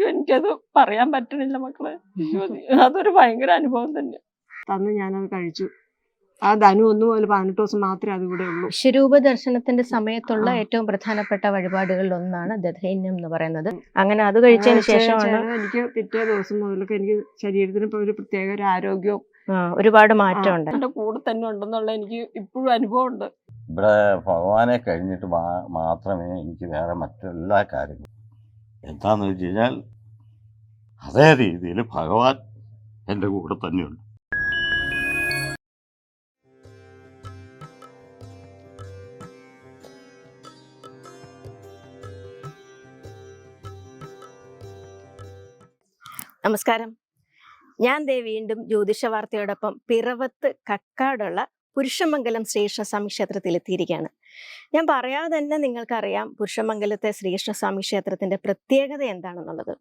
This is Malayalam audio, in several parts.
അയ്യോ എനിക്കത് പറയാൻ പറ്റണില്ല മക്കളെ. അതൊരു ഭയങ്കര അനുഭവം തന്നെ. തന്ന് ഞാനത് കഴിച്ചു. ആ ധനു ഒന്ന് പോലെ പതിനെട്ട് ദിവസം മാത്രമേ അത് ഇവിടെ ഉള്ളൂ. ശിരൂപ ദർശനത്തിന്റെ സമയത്തുള്ള ഏറ്റവും പ്രധാനപ്പെട്ട വഴിപാടുകളിൽ ഒന്നാണ് ദധൈന്യം എന്ന് പറയുന്നത്. അങ്ങനെ അത് കഴിച്ചതിന് ശേഷമാണ് എനിക്ക് പിറ്റേ ദിവസം മുതലൊക്കെ എനിക്ക് ശരീരത്തിന് ഇപ്പൊ ഒരു പ്രത്യേക ഒരു ആരോഗ്യവും ഒരുപാട് മാറ്റമുണ്ട്. എന്റെ കൂടെ തന്നെ ഉണ്ടെന്നുള്ള എനിക്ക് ഇപ്പോഴും അനുഭവം ഉണ്ട് ഇവിടെ ഭഗവാനെ കഴിഞ്ഞിട്ട് മാത്രമേ എനിക്ക് വേറെ മറ്റെല്ലാ കാര്യങ്ങളും എന്താന്ന് വെച്ച് കഴിഞ്ഞാൽ അതേ രീതിയിൽ ഭഗവാൻ എന്റെ കൂടെ തന്നെയുണ്ട്. നമസ്കാരം. ഞാൻ ദേ വീണ്ടും ജ്യോതിഷ വാർത്തയോടൊപ്പം പിറവത്ത് കക്കാടുള്ള പുരുഷമംഗലം ശ്രീകൃഷ്ണ സ്വാമി ക്ഷേത്രത്തിൽ എത്തിയിരിക്കുകയാണ് ഞാൻ പറയാതെ തന്നെ നിങ്ങൾക്കറിയാം പുരുഷമംഗലത്തെ ശ്രീകൃഷ്ണ സ്വാമി ക്ഷേത്രത്തിന്റെ പ്രത്യേകത എന്താണെന്നുള്ളത്.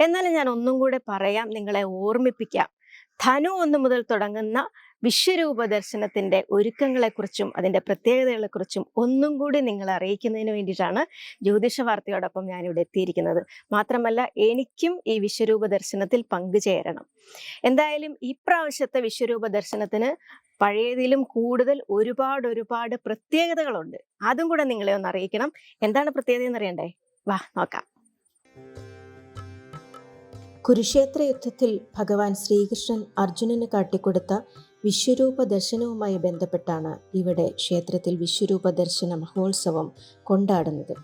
എന്നാലും ഞാൻ ഒന്നും കൂടെ പറയാം നിങ്ങളെ ഓർമ്മിപ്പിക്കാം. ധനു ഒന്ന് മുതൽ തുടങ്ങുന്ന വിശ്വരൂപ ദർശനത്തിന്റെ ഒരുക്കങ്ങളെക്കുറിച്ചും അതിന്റെ പ്രത്യേകതകളെക്കുറിച്ചും ഒന്നും കൂടി നിങ്ങളെ അറിയിക്കുന്നതിന് വേണ്ടിയിട്ടാണ് ജ്യോതിഷ വാർത്തയോടൊപ്പം ഞാനിവിടെ എത്തിയിരിക്കുന്നത്. മാത്രമല്ല എനിക്കും ഈ വിശ്വരൂപ ദർശനത്തിൽ പങ്കുചേരണം. എന്തായാലും ഇപ്രാവശ്യത്തെ വിശ്വരൂപ ദർശനത്തിന് പഴയതിലും കൂടുതൽ ഒരുപാട് ഒരുപാട് പ്രത്യേകതകളുണ്ട്. അതും കൂടെ നിങ്ങളെ ഒന്ന് അറിയിക്കണം. എന്താണ് പ്രത്യേകത എന്ന് അറിയണ്ടേ? വാ നോക്കാം. കുരുക്ഷേത്ര യുദ്ധത്തിൽ ഭഗവാൻ ശ്രീകൃഷ്ണൻ അർജുനന് കാട്ടിക്കൊടുത്ത വിശ്വരൂപ ദർശനവുമായി ബന്ധപ്പെട്ടാണ് ഇവിടെ ക്ഷേത്രത്തിൽ വിശ്വരൂപ ദർശന മഹോത്സവം കൊണ്ടാടുന്നത്.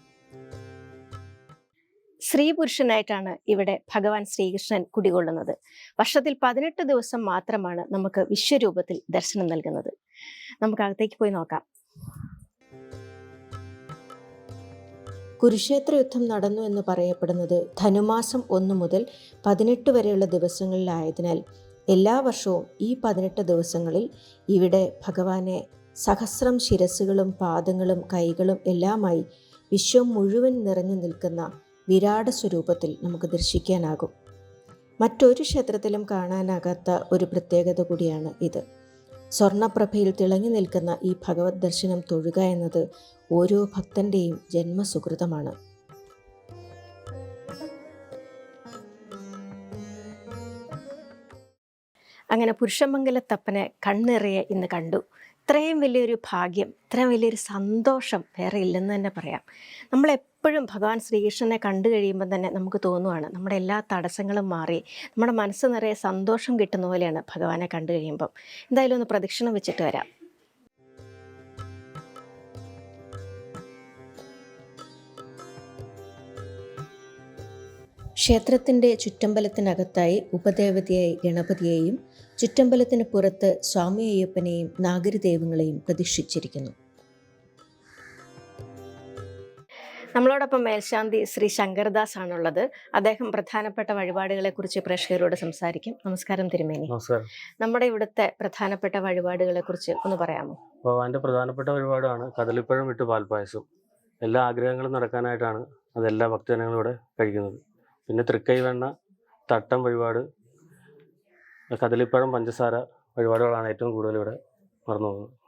സ്ത്രീ പുരുഷനായിട്ടാണ് ഇവിടെ ഭഗവാൻ ശ്രീകൃഷ്ണൻ കുടികൊള്ളുന്നത്. വർഷത്തിൽ പതിനെട്ട് ദിവസം മാത്രമാണ് നമുക്ക് വിശ്വരൂപത്തിൽ ദർശനം നൽകുന്നത്. നമുക്ക് അകത്തേക്ക് പോയി നോക്കാം. കുരുക്ഷേത്ര യുദ്ധം നടന്നു എന്ന് പറയപ്പെടുന്നത് ധനുമാസം ഒന്ന് മുതൽ പതിനെട്ട് വരെയുള്ള ദിവസങ്ങളിലായതിനാൽ എല്ലാ വർഷവും ഈ പതിനെട്ട് ദിവസങ്ങളിൽ ഇവിടെ ഭഗവാനെ സഹസ്രം ശിരസുകളും പാദങ്ങളും കൈകളും എല്ലാമായി വിശ്വം മുഴുവൻ നിറഞ്ഞു നിൽക്കുന്ന വിരാട സ്വരൂപത്തിൽ നമുക്ക് ദർശിക്കാനാകും. മറ്റൊരു ക്ഷേത്രത്തിലും കാണാനാകാത്ത ഒരു പ്രത്യേകത കൂടിയാണ് ഇത്. സ്വർണപ്രഭയിൽ തിളങ്ങി നിൽക്കുന്ന ഈ ഭഗവത് ദർശനം തൊഴുക എന്നത് ഓരോ ഭക്തന്റെയും ജന്മസുഹൃതമാണ്. അങ്ങനെ പുരുഷമംഗലത്തപ്പനെ കണ്ണിറയെ ഇന്ന് കണ്ടു. ഇത്രയും വലിയൊരു ഭാഗ്യം ഇത്രയും വലിയൊരു സന്തോഷം വേറെ ഇല്ലെന്ന് തന്നെ പറയാം. നമ്മളെപ്പോഴും ഭഗവാൻ ശ്രീകൃഷ്ണനെ കണ്ടു കഴിയുമ്പോൾ തന്നെ നമുക്ക് തോന്നുവാണ് നമ്മുടെ എല്ലാ തടസ്സങ്ങളും മാറി നമ്മുടെ മനസ്സ് നിറയെ സന്തോഷം കിട്ടുന്ന പോലെയാണ് ഭഗവാനെ കണ്ടു കഴിയുമ്പം. എന്തായാലും ഒന്ന് പ്രദക്ഷിണം വെച്ചിട്ട് വരാം. ക്ഷേത്രത്തിന്റെ ചുറ്റമ്പലത്തിനകത്തായി ഉപദേവതയായി ഗണപതിയെയും ചുറ്റമ്പലത്തിന് പുറത്ത് സ്വാമി അയ്യപ്പനെയും നാഗരിദേവങ്ങളെയും പ്രതിഷ്ഠിച്ചിരിക്കുന്നു. നമ്മളോടൊപ്പം മേൽശാന്തി ശ്രീ ശങ്കർദാസ് ആണുള്ളത് അദ്ദേഹം പ്രധാനപ്പെട്ട വഴിപാടുകളെ കുറിച്ച് പ്രേക്ഷകരോട് സംസാരിക്കും. നമസ്കാരം തിരുമേനി. നമസ്കാരം. നമ്മുടെ ഇവിടുത്തെ പ്രധാനപ്പെട്ട വഴിപാടുകളെ കുറിച്ച് ഒന്ന് പറയാമോ? ഭഗവാന്റെ പ്രധാനപ്പെട്ട വഴിപാടാണ് കദളിപ്പഴം വിട്ട് പാൽപ്പായസം. എല്ലാ ആഗ്രഹങ്ങളും നടക്കാനായിട്ടാണ് അതെല്ലാ ഭക്തജനങ്ങളും ഇവിടെ കഴിക്കുന്നത്. പിന്നെ തൃക്കൈ വെണ്ണ തട്ടം വഴിപാട് കദളിപ്പഴം പഞ്ചസാര വഴിപാടുകളാണ് ഏറ്റവും കൂടുതൽ ഇവിടെ മറന്നു പോകുന്നത്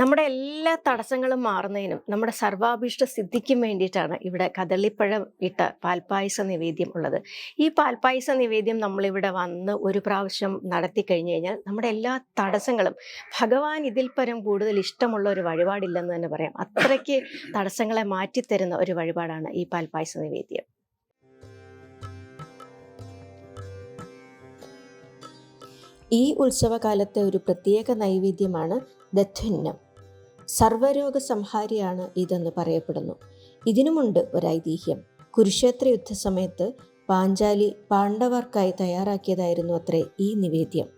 നമ്മുടെ എല്ലാ തടസ്സങ്ങളും മാറുന്നതിനും നമ്മുടെ സർവാഭീഷ്ട സിദ്ധിക്കും വേണ്ടിയിട്ടാണ് ഇവിടെ കദളിപ്പഴം ഇട്ട പാൽപ്പായസ നിവേദ്യം ഉള്ളത്. ഈ പാൽപ്പായസ നിവേദ്യം നമ്മളിവിടെ വന്ന് ഒരു പ്രാവശ്യം നടത്തി കഴിഞ്ഞു കഴിഞ്ഞാൽ നമ്മുടെ എല്ലാ തടസ്സങ്ങളും ഭഗവാൻ ഇതിൽ പരം കൂടുതൽ ഇഷ്ടമുള്ള ഒരു വഴിപാടില്ലെന്ന് തന്നെ പറയാം. അത്രയ്ക്ക് തടസ്സങ്ങളെ മാറ്റിത്തരുന്ന ഒരു വഴിപാടാണ് ഈ പാൽപ്പായസ നിവേദ്യം. ഈ ഉത്സവകാലത്തെ ഒരു പ്രത്യേക നൈവേദ്യമാണ് ദധ്വന്നം സർവരോഗ സംഹാരിയാണ് ഇതെന്ന് പറയപ്പെടുന്നു. ഇതിനുമുണ്ട് ഒരു ഐതിഹ്യം കുരുക്ഷേത്ര യുദ്ധസമയത്ത് പാഞ്ചാലി പാണ്ഡവർക്കായി തയ്യാറാക്കിയതായിരുന്നു അത്രേ ഈ നിവേദ്യം.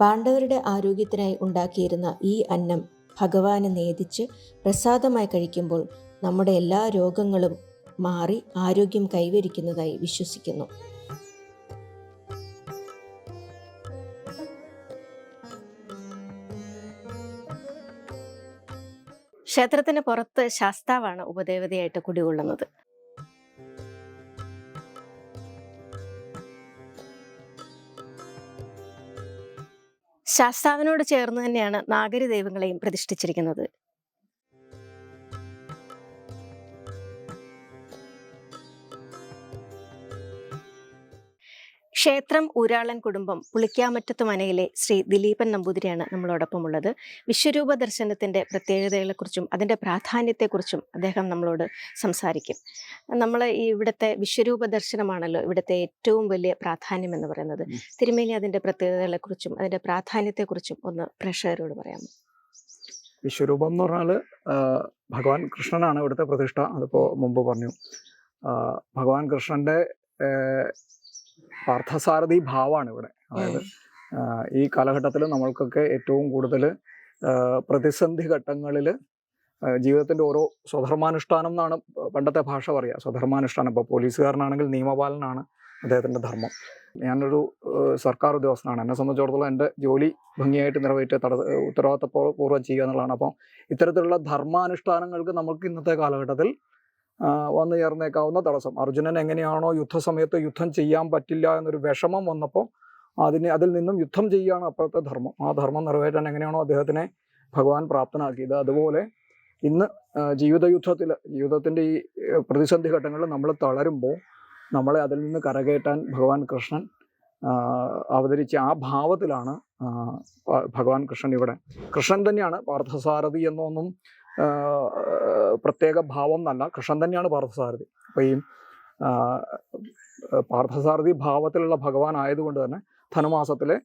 പാണ്ഡവരുടെ ആരോഗ്യത്തിനായി ഉണ്ടാക്കിയിരുന്ന ഈ അന്നം ഭഗവാനെ നേദിച്ച് പ്രസാദമായി കഴിക്കുമ്പോൾ നമ്മുടെ എല്ലാ രോഗങ്ങളും മാറി ആരോഗ്യം കൈവരിക്കുന്നതായി വിശ്വസിക്കുന്നു. ക്ഷേത്രത്തിന് പുറത്ത് ശാസ്താവാണ് ഉപദേവതയായിട്ട് കുടികൊള്ളുന്നത്. ശാസ്താവിനോട് ചേർന്ന് തന്നെയാണ് നാഗരി ദൈവങ്ങളെയും പ്രതിഷ്ഠിച്ചിരിക്കുന്നത്. ക്ഷേത്രം ഊരാളൻ കുടുംബം പുളിക്കാമറ്റത്ത് മനയിലെ ശ്രീ ദിലീപൻ നമ്പൂതിരിയാണ് നമ്മളോടൊപ്പം ഉള്ളത് വിശ്വരൂപ ദർശനത്തിന്റെ പ്രത്യേകതകളെക്കുറിച്ചും അതിന്റെ പ്രാധാന്യത്തെക്കുറിച്ചും അദ്ദേഹം നമ്മളോട് സംസാരിക്കും. നമ്മൾ ഈ ഇവിടുത്തെ വിശ്വരൂപ ദർശനമാണല്ലോ ഇവിടുത്തെ ഏറ്റവും വലിയ പ്രാധാന്യം എന്ന് പറയുന്നത്. തിരുമേനി അതിന്റെ പ്രത്യേകതകളെക്കുറിച്ചും അതിന്റെ പ്രാധാന്യത്തെക്കുറിച്ചും ഒന്ന് പ്രേക്ഷകരോട് പറയാമോ? വിശ്വരൂപം എന്ന് പറഞ്ഞാൽ ഭഗവാൻ കൃഷ്ണനാണ് ഇവിടുത്തെ പ്രതിഷ്ഠ. അതിപ്പോൾ മുമ്പ് പറഞ്ഞു. ഭഗവാൻ കൃഷ്ണന്റെ ആ, പാർത്ഥസാരഥി ഭാവമാണ് ഇവിടെ. അതായത് ഈ കാലഘട്ടത്തിൽ നമ്മൾക്കൊക്കെ ഏറ്റവും കൂടുതൽ പ്രതിസന്ധി ഘട്ടങ്ങളിൽ ജീവിതത്തിന്റെ ഓരോ സ്വധർമാനുഷ്ഠാനം എന്നാണ് പണ്ടത്തെ ഭാഷ പറയുക സ്വധർമാനുഷ്ഠാനം. ഇപ്പോൾ പോലീസുകാരനാണെങ്കിൽ നിയമപാലനാണ് അദ്ദേഹത്തിന്റെ ധർമ്മം. ഞാനൊരു സർക്കാർ ഉദ്യോഗസ്ഥനാണ്. എന്നെ സംബന്ധിച്ചിടത്തോളം എന്റെ ജോലി ഭംഗിയായിട്ട് നിറവേറ്റ് തട ഉത്തരവാദിത്തപൂർവം ചെയ്യുക എന്നുള്ളതാണ്. അപ്പം ഇത്തരത്തിലുള്ള ധർമാനുഷ്ഠാനങ്ങൾക്ക് നമുക്ക് ഇന്നത്തെ കാലഘട്ടത്തിൽ വന്നു ചേർന്നേക്കാവുന്ന തടസ്സം. അർജുനൻ എങ്ങനെയാണോ യുദ്ധസമയത്ത് യുദ്ധം ചെയ്യാൻ പറ്റില്ല എന്നൊരു വിഷമം വന്നപ്പോൾ അതിനെ അതിൽ നിന്നും യുദ്ധം ചെയ്യുകയാണ് അപ്പോഴത്തെ ധർമ്മം. ആ ധർമ്മം നിറവേറ്റാൻ എങ്ങനെയാണോ അദ്ദേഹത്തിനെ ഭഗവാൻ പ്രാപ്തനാക്കിയത്. അതുപോലെ ഇന്ന് ജീവിത ജീവിതയുദ്ധത്തിൽ ജീവിതത്തിന്റെ ഈ പ്രതിസന്ധി ഘട്ടങ്ങളിൽ നമ്മൾ തളരുമ്പോൾ നമ്മളെ അതിൽ നിന്ന് കരകയറ്റാൻ ഭഗവാൻ കൃഷ്ണൻ അവതരിച്ച ആ ഭാവത്തിലാണ് ഭഗവാൻ കൃഷ്ണൻ ഇവിടെ. കൃഷ്ണൻ തന്നെയാണ് പാർത്ഥസാരഥി എന്നൊന്നും പ്രത്യേക ഭാവം എന്നല്ല കൃഷ്ണൻ തന്നെയാണ് പാർത്ഥസാരഥി. അപ്പോൾ ഈ പാർത്ഥസാരഥി ഭാവത്തിലുള്ള ഭഗവാൻ ആയതുകൊണ്ട് തന്നെ ധനുമാസത്തിലെ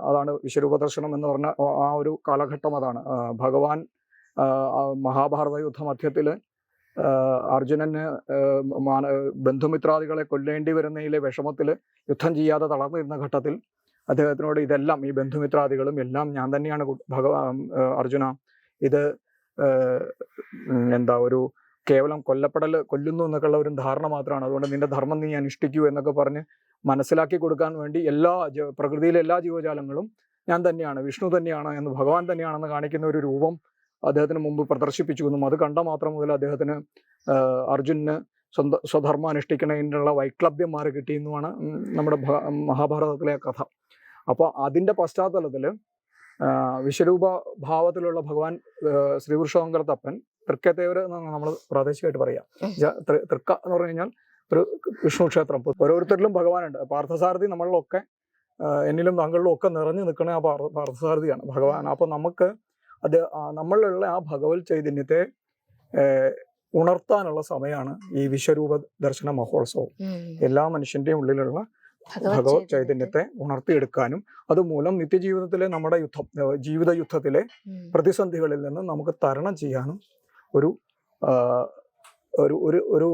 അതാണ് വിശ്വരൂപ ദർശനം എന്ന് പറഞ്ഞ ആ- ഒരു കാലഘട്ടം അതാണ്. ഭഗവാൻ മഹാഭാരത യുദ്ധ മധ്യത്തിൽ അർജുനന് മാന- ബന്ധുമിത്രാദികളെ കൊല്ലേണ്ടി വരുന്നതിലെ വിഷമത്തിൽ യുദ്ധം ചെയ്യാതെ തളർന്നിരുന്ന ഘട്ടത്തിൽ അദ്ദേഹത്തിനോട് ഇതെല്ലാം ഈ ബന്ധുമിത്രാദികളും എല്ലാം ഞാൻ തന്നെയാണ് ഭഗവാൻ അർജുന ഇത് എന്താ ഒരു കേവലം കൊല്ലപ്പെടൽ കൊല്ലുന്നു എന്നൊക്കെയുള്ള ഒരു ധാരണ മാത്രമാണ്. അതുകൊണ്ട് നിന്റെ ധർമ്മം നീ അനുഷ്ഠിക്കൂ എന്നൊക്കെ പറഞ്ഞ് മനസ്സിലാക്കി കൊടുക്കാൻ വേണ്ടി എല്ലാ പ്രകൃതിയിലെ എല്ലാ ജീവജാലങ്ങളും ഞാൻ തന്നെയാണ് വിഷ്ണു തന്നെയാണ് എന്ന് ഭഗവാൻ തന്നെയാണെന്ന് കാണിക്കുന്ന ഒരു രൂപം അദ്ദേഹത്തിന് മുമ്പ് പ്രദർശിപ്പിച്ചു എന്നും അത് കണ്ട മാത്രം മുതൽ അദ്ദേഹത്തിന് അർജുനന് സ്വന്ത സ്വധർമ്മം അനുഷ്ഠിക്കണതിനുള്ള വൈക്ലഭ്യം മാറി കിട്ടിയെന്നുമാണ് നമ്മുടെ മഹാഭാരതത്തിലെ കഥ. അപ്പോൾ അതിന്റെ പശ്ചാത്തലത്തിൽ വിശ്വരൂപ ഭാവത്തിലുള്ള ഭഗവാൻ ആ, തപ്പൻ തൃക്കത്തേവർ എന്നാണ് നമ്മൾ പ്രാദേശികമായിട്ട് പറയാം. തൃക്ക എന്ന് പറഞ്ഞു കഴിഞ്ഞാൽ ഒരു വിഷ്ണു ക്ഷേത്രം. ഓരോരുത്തരിലും ഭഗവാനുണ്ട്. പാർത്ഥസാരഥി നമ്മളിലൊക്കെ എന്നിലും താങ്കളിലും ഒക്കെ നിറഞ്ഞു നിൽക്കുന്ന ആ പാർത്ഥ പാർത്ഥസാരഥിയാണ് ഭഗവാൻ. അപ്പോൾ നമുക്ക് അത് നമ്മളിലുള്ള ആ ഭഗവത് ചൈതന്യത്തെ ഉണർത്താനുള്ള സമയമാണ് ഈ വിശ്വരൂപ ദർശന മഹോത്സവം എല്ലാ മനുഷ്യന്റെയും ഉള്ളിലുള്ള ഭഗവത് ചൈതന്യത്തെ ഉണർത്തിയെടുക്കാനും അതുമൂലം നിത്യജീവിതത്തിലെ നമ്മുടെ യുദ്ധം ജീവിത യുദ്ധത്തിലെ പ്രതിസന്ധികളിൽ നിന്ന് നമുക്ക് തരണം ചെയ്യാനും ഒരു ഒരു ഒരു ഒരു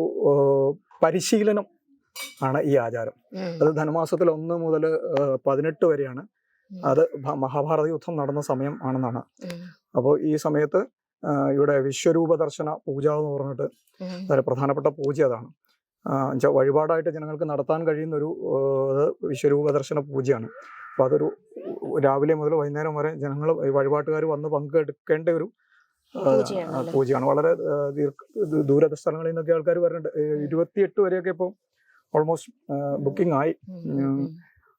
പരിശീലനം ആണ് ഈ ആചാരം. അത് ധനുമാസത്തിൽ ഒന്ന് മുതൽ പതിനെട്ട് വരെയാണ്. അത് മഹാഭാരത യുദ്ധം നടന്ന സമയം ആണെന്നാണ്. അപ്പോൾ ഈ സമയത്ത് ഇവിടെ വിശ്വരൂപ ദർശന പൂജ എന്ന് പറഞ്ഞിട്ട് വളരെ പ്രധാനപ്പെട്ട പൂജ അതാണ്. വഴിപാടായിട്ട് ജനങ്ങൾക്ക് നടത്താൻ കഴിയുന്ന ഒരു വിശ്വരൂപ ദർശന പൂജയാണ്. അപ്പോൾ അതൊരു രാവിലെ മുതൽ വൈകുന്നേരം വരെ ജനങ്ങൾ വഴിപാട്ടുകാർ വന്ന് പങ്കെടുക്കേണ്ട ഒരു പൂജയാണ്. വളരെ ആ, ദീർഘ ദൂരത്തെ ദൂര സ്ഥലങ്ങളിൽ നിന്നൊക്കെ ആൾക്കാർ വരുന്നുണ്ട് ഇരുപത്തിയെട്ട് വരെയൊക്കെ ഇപ്പോൾ ഓൾമോസ്റ്റ് ബുക്കിംഗ് ആയി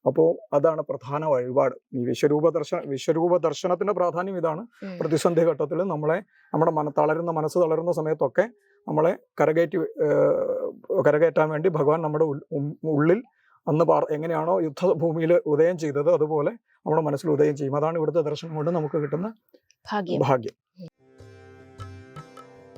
അപ്പോൾ അതാണ് പ്രധാന വഴിപാട്. ഈ വിശ്വരൂപ ദർശന വിശ്വരൂപ ദർശനത്തിന്റെ പ്രാധാന്യം ഇതാണ്. പ്രതിസന്ധി ഘട്ടത്തിൽ നമ്മളെ നമ്മുടെ മന തളരുന്ന മനസ്സ് തളരുന്ന സമയത്തൊക്കെ നമ്മളെ കരകയറ്റി കരകയറ്റാൻ വേണ്ടി ഭഗവാൻ നമ്മുടെ ഉള്ളിൽ അന്ന് പാർ എങ്ങനെയാണോ യുദ്ധഭൂമിയിൽ ഉദയം ചെയ്തത് അതുപോലെ നമ്മുടെ മനസ്സിൽ ഉദയം ചെയ്യും. അതാണ് ഇവിടുത്തെ ദർശനം കൊണ്ട് നമുക്ക് കിട്ടുന്ന ഭാഗ്യം. ഭാഗ്യം.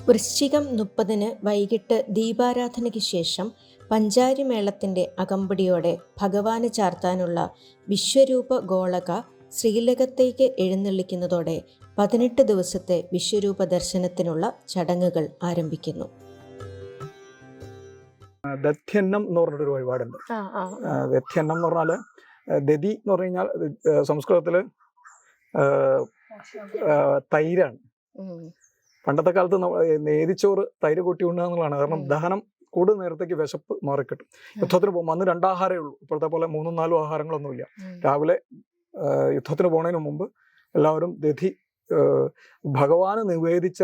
വൃശ്ചികം മുപ്പതിന് വൈകിട്ട് ദീപാരാധനയ്ക്ക് ശേഷം പഞ്ചാരി മേളത്തിന്റെ അകമ്പടിയോടെ ഭഗവാന് ചാർത്താനുള്ള വിശ്വരൂപ ഗോളക ശ്രീലകത്തേക്ക് എഴുന്നള്ളിക്കുന്നതോടെ പതിനെട്ട് ദിവസത്തെ വിശ്വരൂപ ദർശനത്തിനുള്ള ചടങ്ങുകൾ ആരംഭിക്കുന്നു. ദധ്യന്നം എന്ന് പറഞ്ഞിട്ടൊരു വഴിപാടുണ്ട്. ദധ്യന്നം എന്ന് പറഞ്ഞാൽ ദതി എന്ന് പറഞ്ഞു കഴിഞ്ഞാൽ സംസ്കൃതത്തിൽ തൈരാണ്. പണ്ടത്തെ കാലത്ത് നേരിച്ചോറ് നേതിച്ചോറ് തൈര് കൂട്ടി ഉണ്ണുക എന്നുള്ളതാണ്. കാരണം. ദഹനം കൂടുതൽ നേരത്തേക്ക് വിശപ്പ് മാറിക്കിട്ടും. യുദ്ധത്തിന് പോകുമ്പോൾ അന്ന് രണ്ടാഹാരമേ ഉള്ളൂ. ഇപ്പോഴത്തെ പോലെ മൂന്നും നാലും ആഹാരങ്ങളൊന്നുമില്ല. രാവിലെ യുദ്ധത്തിന് പോകുന്നതിന് മുമ്പ് എല്ലാവരും ദധി ഭഗവാന് നിവേദിച്ച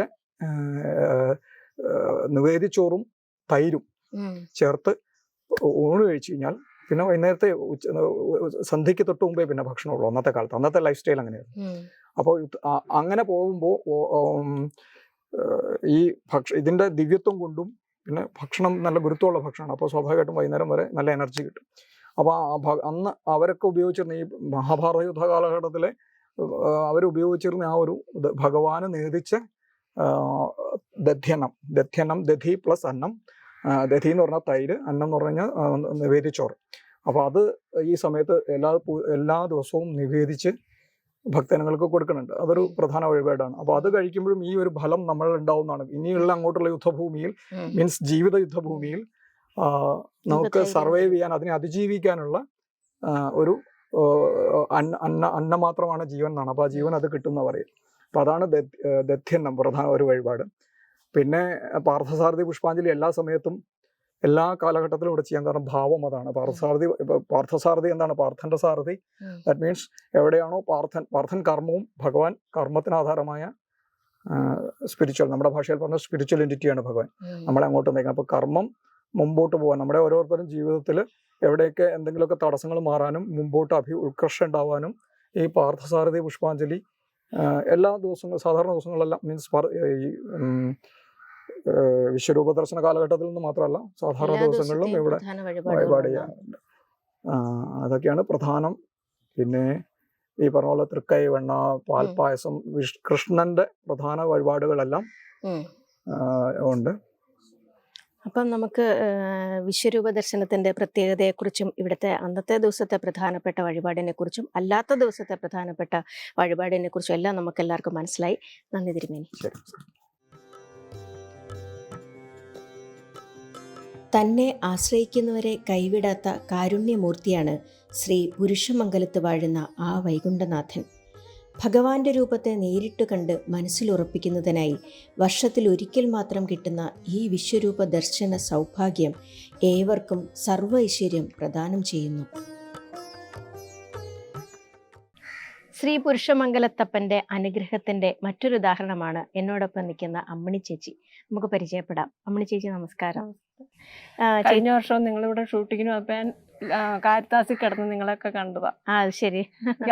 നിവേദിച്ചോറും തൈരും. ചേർത്ത് ഊണ് കഴിച്ചു കഴിഞ്ഞാൽ പിന്നെ വൈകുന്നേരത്തെ ഉച്ച സന്ധ്യയ്ക്ക് തൊട്ട് മുമ്പേ പിന്നെ ഭക്ഷണമുള്ളൂ അന്നത്തെ കാലത്ത്. അന്നത്തെ ലൈഫ് സ്റ്റൈൽ അങ്ങനെയായിരുന്നു. അപ്പോൾ അങ്ങനെ പോകുമ്പോൾ ഈ ഭക്ഷ ഇതിന്റെ ദിവ്യത്വം കൊണ്ടും പിന്നെ ഭക്ഷണം നല്ല ഗുരുത്വമുള്ള ഭക്ഷണമാണ്. അപ്പോൾ സ്വാഭാവികമായിട്ടും വൈകുന്നേരം വരെ നല്ല എനർജി കിട്ടും. അപ്പോൾ ആ അന്ന് അവരൊക്കെ ഉപയോഗിച്ചിരുന്ന ഈ മഹാഭാരത യുദ്ധ കാലഘട്ടത്തിലെ അവരുപയോഗിച്ചിരുന്ന ആ ഒരു ഭഗവാന് നേതിച്ച ദധ്യനം. ദധ്യന്നം ദധി പ്ലസ് അന്നം. ദധി എന്ന് പറഞ്ഞാൽ തൈര് അന്നം എന്ന് പറഞ്ഞു കഴിഞ്ഞാൽ നിവേദിച്ചോറ്. അപ്പോൾ അത് ഈ സമയത്ത് എല്ലാ എല്ലാ ദിവസവും നിവേദിച്ച് ഭക്തജനങ്ങൾക്ക് കൊടുക്കുന്നുണ്ട്. അതൊരു പ്രധാന വഴിപാടാണ്. അപ്പോൾ അത് കഴിക്കുമ്പോഴും ഈ ഒരു ഫലം നമ്മൾ ഉണ്ടാവുന്നതാണ് ഇനിയുള്ള അങ്ങോട്ടുള്ള യുദ്ധഭൂമിയിൽ മീൻസ് ജീവിത യുദ്ധഭൂമിയിൽ നമുക്ക് സർവൈവ് ചെയ്യാൻ അതിനെ അതിജീവിക്കാനുള്ള ഒരു അന്ന അന്ന അന്ന മാത്രമാണ് ജീവൻ എന്നാണ്. അപ്പോൾ ആ ജീവൻ അത് കിട്ടുന്ന പറയും അപ്പോൾ അതാണ് ദധ്യന്നം പ്രധാന ഒരു വഴിപാട്. പിന്നെ പാർത്ഥസാരഥി പുഷ്പാഞ്ജലി എല്ലാ സമയത്തും എല്ലാ കാലഘട്ടത്തിലും ഇവിടെ ചെയ്യാൻ കാരണം ഭാവം അതാണ്. പാർത്ഥസാരഥി പാർത്ഥസാരഥി എന്താണ്? പാർത്ഥന്റെ സാരഥി. ദാറ്റ് മീൻസ് എവിടെയാണോ പാർത്ഥൻ പാർത്ഥൻ കർമ്മവും ഭഗവാൻ കർമ്മത്തിന് ആധാരമായ സ്പിരിച്വൽ നമ്മുടെ ഭാഷയിൽ പറഞ്ഞ സ്പിരിച്വൽ എന്റിറ്റിയാണ് ഭഗവാൻ. നമ്മളെ അങ്ങോട്ട് നയിക്കുന്നത്. അപ്പോൾ കർമ്മം മുമ്പോട്ട് പോകാൻ. നമ്മുടെ ഓരോരുത്തരും ജീവിതത്തിൽ എവിടെയൊക്കെ എന്തെങ്കിലുമൊക്കെ തടസ്സങ്ങൾ മാറാനും മുമ്പോട്ട് അഭി ഉത്കർഷം ഉണ്ടാവാനും ഈ പാർത്ഥസാരഥി പുഷ്പാഞ്ജലി എല്ലാ ദിവസങ്ങളും സാധാരണ ദിവസങ്ങളെല്ലാം മീൻസ് ഈ വിശ്വരൂപ ദർശന കാലഘട്ടത്തിൽ നിന്ന് മാത്രമല്ല സാധാരണ ദിവസങ്ങളിലും ഇവിടെ വഴിപാട് ചെയ്യാറുണ്ട്. അതൊക്കെയാണ് പ്രധാനം. പിന്നെ ഈ പറഞ്ഞ പോലെ തൃക്കൈ വെണ്ണ പാൽപ്പായസം കൃഷ്ണന്റെ പ്രധാന വഴിപാടുകളെല്ലാം ഉണ്ട്. അപ്പം നമുക്ക് വിശ്വരൂപ ദർശനത്തിന്റെ പ്രത്യേകതയെക്കുറിച്ചും ഇവിടുത്തെ അന്നത്തെ ദിവസത്തെ പ്രധാനപ്പെട്ട വഴിപാടിനെ കുറിച്ചും അല്ലാത്ത ദിവസത്തെ പ്രധാനപ്പെട്ട വഴിപാടിനെ കുറിച്ചും എല്ലാം നമുക്ക് എല്ലാവർക്കും മനസ്സിലായി. നന്ദി തിരുമേനി. തന്നെ ആശ്രയിക്കുന്നവരെ കൈവിടാത്ത കാരുണ്യമൂർത്തിയാണ് ശ്രീ പുരുഷമംഗലത്ത് വാഴുന്ന ആ വൈകുണ്ഠനാഥൻ. ഭഗവാന്റെ രൂപത്തെ നേരിട്ട് കണ്ട് മനസ്സിലുറപ്പിക്കുന്നതിനായി വർഷത്തിൽ ഒരിക്കൽ മാത്രം കിട്ടുന്ന ഈ വിശ്വരൂപ ദർശന സൗഭാഗ്യം ഏവർക്കും സർവ ഐശ്വര്യം പ്രദാനം ചെയ്യുന്നു. ശ്രീ പുരുഷമംഗലത്തപ്പന്റെ അനുഗ്രഹത്തിന്റെ മറ്റൊരു ഉദാഹരണമാണ് എന്നോടൊപ്പം നിൽക്കുന്ന അമ്മണി ചേച്ചി. നമുക്ക് പരിചയപ്പെടാം. അമ്മണി ചേച്ചി നമസ്കാരം. കഴിഞ്ഞ വർഷം നിങ്ങളിവിടെ ഷൂട്ടിങ്ങിന് ഞാൻ കാരിത്താസിൽ കിടന്ന് നിങ്ങളെയൊക്കെ കണ്ടതാ. ആ ശരി.